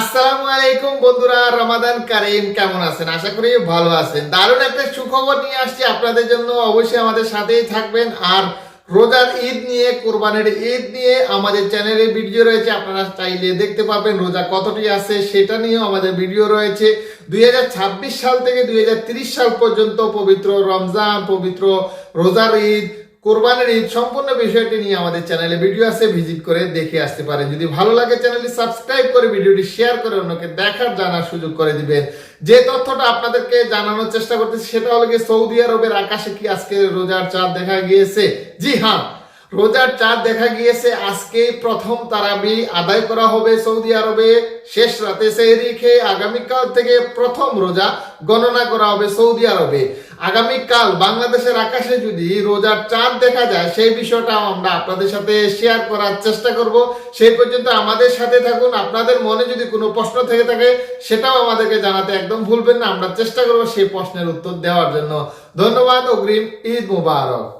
আসসালামু আলাইকুম বন্ধুরা, রমাদান কারিম কেমন আছেন? আশা করি ভালো আছেন। দারুণ একটা সুখবর নিয়ে আসছি আপনাদের জন্য। অবশ্যই আমাদের সাথেই থাকবেন। আর রোজার ঈদ নিয়ে, কোরবানির ঈদ নিয়ে আমাদের চ্যানেলে ভিডিও রয়েছে। আপনারা চাইলে দেখতে পাবেন রোজা কতটি আছে, সেটা নিয়েও আমাদের ভিডিও রয়েছে। দুই হাজার ছাব্বিশ সাল থেকে দুই সাল পর্যন্ত পবিত্র রমজান, পবিত্র রোজার ঈদ কোরবানির ঈদ সম্পূর্ণ বিষয়টি নিয়ে আমাদের চ্যানেলে ভিডিও আছে, ভিজিট করে দেখে আসতে পারেন। যদি ভালো লাগে চ্যানেলটি সাবস্ক্রাইব করে ভিডিওটি শেয়ার করে অন্যকে দেখার, জানার সুযোগ করে দিবেন। যে তথ্যটা আপনাদেরকে জানানোর চেষ্টা করতেছি, সেটা হলো সৌদি আরবের আকাশে কি আজকে রোজার চাঁদ দেখা গিয়েছে? জি হ্যাঁ রোজার চাঁদ দেখা গিয়েছে। আজকে প্রথম তারাবি আদায় করা হবে সৌদি আরবে। শেষ রাতে সেহরি খেয়ে আগামীকাল থেকে প্রথম রোজা গণনা করা হবে সৌদি আরবে। আগামীকাল বাংলাদেশের আকাশে যদি রোজার চাঁদ দেখা যায়, সেই বিষয়টাও আমরা আপনাদের সাথে শেয়ার করার চেষ্টা করব। সেই পর্যন্ত আমাদের সাথে থাকুন। আপনাদের মনে যদি কোনো প্রশ্ন থেকে থাকে, সেটাও আমাদেরকে জানাতে একদম ভুলবেন না। আমরা চেষ্টা করব সেই প্রশ্নের উত্তর দেওয়ার জন্য। ধন্যবাদ, অগ্রিম ঈদ মুবারক।